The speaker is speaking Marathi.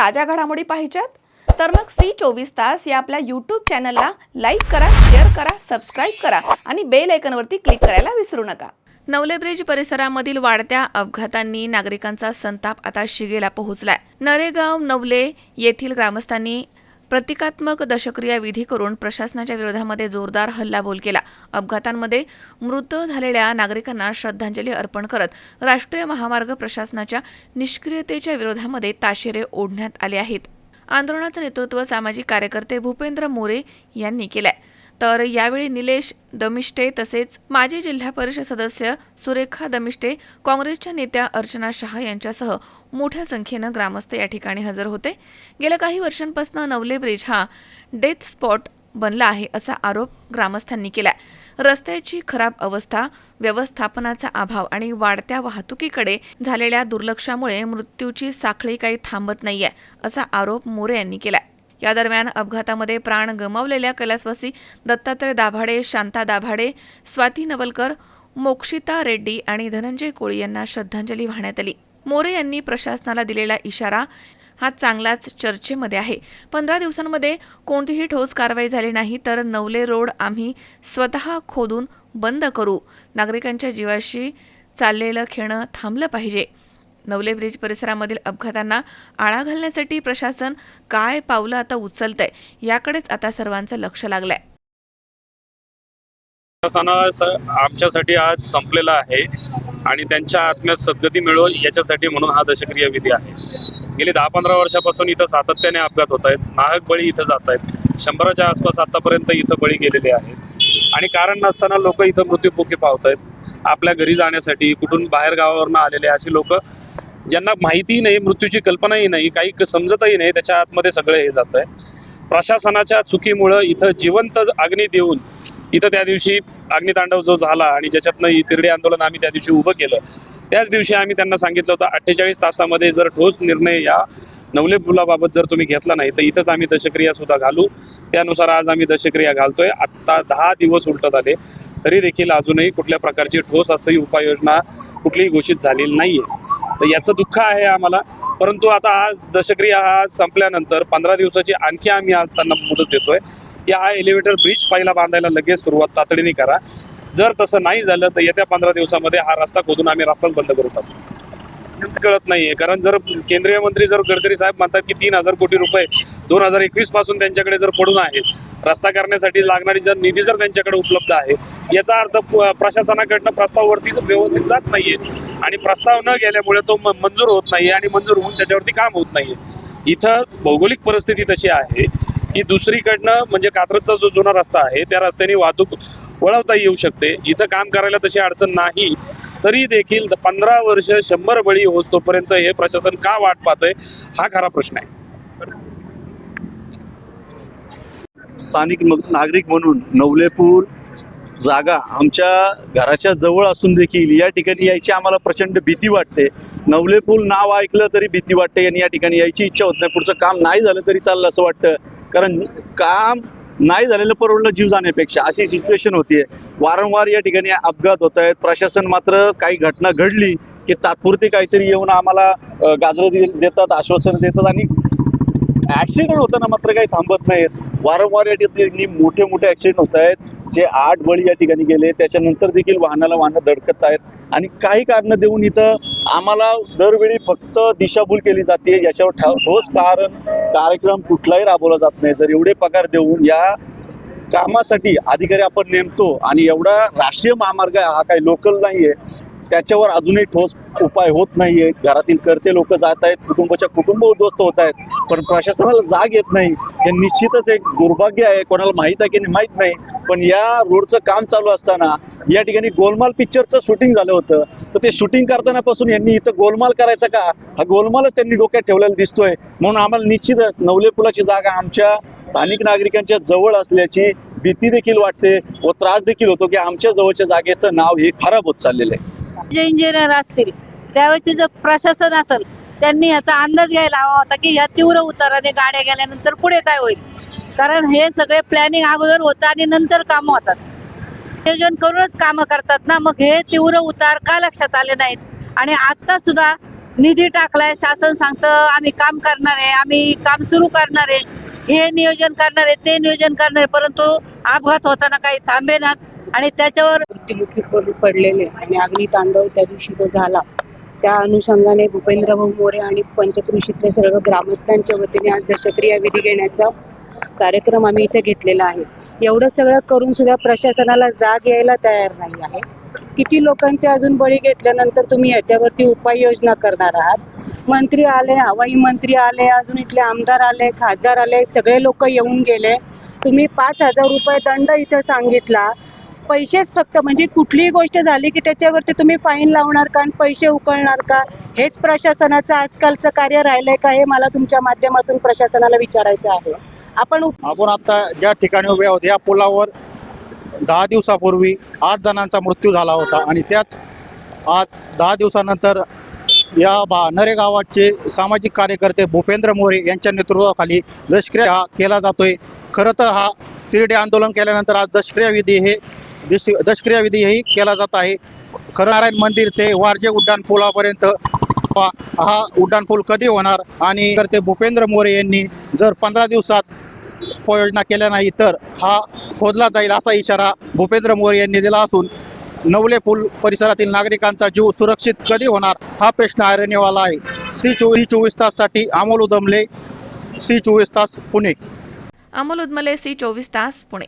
ताज्या घडामोडी पाहिजेत? तर मग सी चोवीस तास या आपल्या यूट्यूब चॅनलला लाईक करा शेअर करा सबस्क्राईब करा आणि बेल आयकनवरती क्लिक करायला विसरू नका. नवले ब्रिज परिसरामधील वाढत्या अपघातांनी नागरिकांचा संताप आता शिगेला पोहोचलाय. नरेगाव नवले येथील ग्रामस्थांनी प्रतिकात्मक दशक्रिया विधी करून प्रशासनाच्या विरोधामध्ये जोरदार हल्लाबोल केला. अपघातांमध्ये मृत झालेल्या नागरिकांना श्रद्धांजली अर्पण करत राष्ट्रीय महामार्ग प्रशासनाच्या निष्क्रियतेच्या विरोधामध्ये ताशेरे ओढण्यात आले आहेत. आंदोलनाचं नेतृत्व सामाजिक कार्यकर्ते भूपेंद्र मोरे यांनी केलं आहे तर यावेळी निलेश दमिष्टे तसेच माजी जिल्हा परिषद सदस्य सुरेखा दमिष्टे काँग्रेसच्या नेत्या अर्चना शहा यांच्यासह मोठ्या संख्येनं ग्रामस्थ या ठिकाणी हजर होते. गेल्या काही वर्षांपासून नवले ब्रिज हा डेथ स्पॉट बनला आहे असा आरोप ग्रामस्थांनी केलाय. रस्त्याची खराब अवस्था व्यवस्थापनाचा अभाव आणि वाढत्या वाहतुकीकडे झालेल्या दुर्लक्षामुळे मृत्यूची साखळी काही थांबत नाहीये असा आरोप मोरे यांनी केलाय. या दरम्यान अपघातामध्ये प्राण गमावलेल्या कैलासवासी दत्तात्रय दाभाडे शांता दाभाडे स्वाती नवलकर मोक्षिता रेड्डी आणि धनंजय कोळी यांना श्रद्धांजली वाहण्यात आली. मोरे यांनी प्रशासनाला दिलेला इशारा हा चांगलाच चर्चेमध्ये आहे. पंधरा दिवसांमध्ये कोणतीही ठोस कारवाई झाली नाही तर नवले रोड आम्ही स्वतः खोदून बंद करू. नागरिकांच्या जीवाशी चाललेलं खेळणं थांबलं पाहिजे. नवले ब्रिज परिसरामधील अपघातांना आळा घालण्यासाठी प्रशासन काय पावलं आता उचलतंय याकडेच आता सर्वांचं लक्ष लागलंय. सण आमच्यासाठी आज संपलेला आहे आणि त्यांच्या आत्म्यात सद्गती मिळो याच्यासाठी म्हणून हा दशक्रिया विधी आहे. गेली दहा पंधरा वर्षापासून इथं सातत्याने अपघात होत आहेत. नाहक बळी इथं जात आहेत. शंभराच्या आसपास आतापर्यंत इथं बळी गेलेले आहेत आणि कारण नसताना लोक इथं मृत्यूमुखी पावत आहेत आपल्या घरी जाण्यासाठी कुठून बाहेर गावावरनं आलेले अशी लोक ज्यांना माहितीही नाही मृत्यूची कल्पनाही नाही काही समजतही नाही त्याच्या आतमध्ये सगळं हे जात आहे प्रशासनाच्या चुकीमुळं इथं जिवंत अग्नी देऊन इथं त्या दिवशी अग्नितांडव जो झाला आणि ज्याच्यातनं तिरडे आंदोलन आम्ही त्या दिवशी उभं केलं त्याच दिवशी आम्ही त्यांना सांगितलं होतं अठ्ठेचाळीस तासामध्ये जर ठोस निर्णय या नवले पुलाबाबत जर तुम्ही घेतला नाही तर इथंच आम्ही दशक्रिया सुद्धा घालू. त्यानुसार आज आम्ही दशक्रिया घालतोय. आत्ता दहा दिवस उलटत आले तरी देखील अजूनही कुठल्या प्रकारची ठोस असंही उपाययोजना कुठलीही घोषित झालेली नाहीये. तर याचं दुःख आहे आम्हाला. परंतु आता आज दशक्रिया हा संपल्यानंतर पंधरा दिवसाची आणखी आम्ही आज त्यांना मुदत देतोय. की हा एलिव्हेटर ब्रिज पहिला बांधायला लगेच सुरुवात तातडीने करा. जर तसं नाही झालं तर येत्या पंधरा दिवसामध्ये हा रस्ता खोदून आम्ही रस्ताच बंद करू टाकू. कळत नाहीये. कारण जर केंद्रीय मंत्री जर गडकरी साहेब म्हणतात की तीन हजार कोटी रुपये दोन हजार एकवीसपासून त्यांच्याकडे जर पडून आहेत रस्ता करण्यासाठी लागणारी जर निधी जर त्यांच्याकडे उपलब्ध आहे याचा अर्थ प्रशासनाकडनं प्रस्ताववरती व्यवस्थित जात नाहीये. आणि प्रस्ताव न गेल्यामुळे तो मंजूर होत नाही आणि मंजूर होऊन त्याच्यावरती काम होत नाहीये. इथं भौगोलिक परिस्थिती तशी आहे की दुसरीकडनं म्हणजे कात्रजचा जो जुना रस्ता आहे त्या रस्त्याने वाहतूक वळवता येऊ शकते. इथं काम करायला तशी अडचण नाही तरी देखील पंधरा वर्ष शंभर बळी होतोपर्यंत हे प्रशासन का वाट पाहतंय हा खरा प्रश्न आहे. स्थानिक नागरिक म्हणून नवलेपूर जागा आमच्या घराच्या जवळ असून देखील या ठिकाणी यायची आम्हाला प्रचंड भीती वाटते. नवलेपूल नाव ऐकलं तरी भीती वाटते आणि या ठिकाणी यायची इच्छा होत नाही. पुढचं काम नाही झालं तरी चाललं असं वाटतं. कारण काम नाही झालेलं परवडलं जीव जाण्यापेक्षा. अशी सिच्युएशन होतीये. वारंवार या ठिकाणी अपघात होत आहेत. प्रशासन मात्र काही घटना घडली की तात्पुरती काहीतरी येऊन आम्हाला गाजरं देतात आश्वासन देतात आणि ऍक्सिडेंट होताना मात्र काही थांबत नाहीत. वारंवार या ठिकाणी मोठे मोठे ऍक्सिडेंट होत आहेत. जे आठ बळी या ठिकाणी गेले त्याच्यानंतर देखील वाहनाला वाहनं धडकत आहेत. आणि काही कारण देऊन इथं आम्हाला दरवेळी फक्त दिशाभूल केली जाते. याच्यावर ठा- ठोस कारण कार्यक्रम कुठलाही राबवला जात नाही. जर एवढे पगार देऊन या कामासाठी अधिकारी आपण नेमतो आणि एवढा राष्ट्रीय महामार्ग आहे, हा काही लोकल नाहीये त्याच्यावर अजूनही ठोस उपाय होत नाहीये. घरातील करते लोक जात आहेत कुटुंबाच्या कुटुंब उद्ध्वस्त होत आहेत. पण प्रशासनाला जाग येत नाही. हे निश्चितच एक दुर्भाग्य आहे. कोणाला माहीत आहे की नाही? माहीत नाही. पण या रोडचं काम चालू असताना या ठिकाणी गोलमाल पिक्चरचं शूटिंग झालं होतं. तर ते शूटिंग करताना पासून यांनी इथं गोलमाल करायचा का? हा गोलमालच त्यांनी डोक्यात ठेवलेला दिसतोय. म्हणून आम्हाला निश्चितच नवले पुलाची जागा आमच्या स्थानिक नागरिकांच्या जवळ असल्याची भीती देखील वाटते व त्रास देखील होतो की आमच्या जवळच्या जागेचं नाव हे खराब होत चाललेलं आहे. जे इंजिनियर असतील त्यावेळेचे जर प्रशासन असेल त्यांनी याचा अंदाज घ्यायला हवा होता की या तीव्र उताराने गाड्या गेल्यानंतर पुढे काय होईल? कारण हे सगळे प्लॅनिंग अगोदर होतं आणि नंतर कामं होतात. नियोजन करूनच कामं करतात ना मग हे तीव्र उतार का लक्षात आले नाहीत? आणि आता सुद्धा निधी टाकलाय शासन सांगतं आम्ही काम करणार आहे आम्ही काम सुरू करणार आहे. हे नियोजन करणार आहे ते नियोजन करणार आहे परंतु अपघात होताना काही थांबेनात आणि त्याच्यावर पडलेले आणि अग्नितांडव त्या दिवशी तो झाला. त्या अनुषंगाने भूपेंद्रभाऊ मोरे आणि पंचकृषीतले सर्व ग्रामस्थांच्या वतीने आज दशक्रिया विधी घेण्याचा कार्यक्रम आम्ही इथे घेतलेला आहे. एवढं सगळं करून सुद्धा प्रशासनाला जाग यायला तयार नाही आहे. किती लोकांचे अजून बळी घेतल्यानंतर तुम्ही याच्यावरती उपाययोजना करणार आहात? मंत्री आले हवाई मंत्री आले अजून इथले आमदार आले खासदार आले सगळे लोक येऊन गेले. तुम्ही पाच हजार रुपये दंड इथे सांगितला. पैसेच फक्त म्हणजे कुठलीही गोष्ट झाली की त्याच्यावरती तुम्ही फाईन लावणार का आणि पैसे उकळणार का? हेच प्रशासनाचं आजकालचं कार्य राहिलंय का? हे मला तुमच्या माध्यमातून प्रशासनाला विचारायचं आहे. आपण आपण आता ज्या ठिकाणी उभे आहोत या पुलावर दहा दिवसापूर्वी आठ जणांचा मृत्यू झाला होता आणि त्याच आज दहा दिवसानंतर या बानरे गावाचे सामाजिक कार्यकर्ते भूपेंद्र मोरे यांच्या नेतृत्वाखाली दशक्रिया हा केला जातोय. खरं तर हा तिरडे आंदोलन केल्यानंतर आज दशक्रिया विधी हे दिश दशक्रियाविधीही केला जात आहे. खरनारायण मंदिर ते वारजे उड्डाण पुलापर्यंत हा उड्डाणपूल कधी होणार? आणि तर ते भूपेंद्र मोरे यांनी जर पंधरा दिवसात उपाययोजना केल्या नाही तर हा खोदला जाईल असा इशारा भूपेंद्र मोरे यांनी दिला असून नवले पूल परिसरातील नागरिकांचा जीव सुरक्षित कधी होणार हा प्रश्न ऐरणीवाला आहे. सी चोवीस चोवीस ताससाठी अमोल उदमले सी चोवीस तास पुणे. अमोल उदमले सी चोवीस तास पुणे.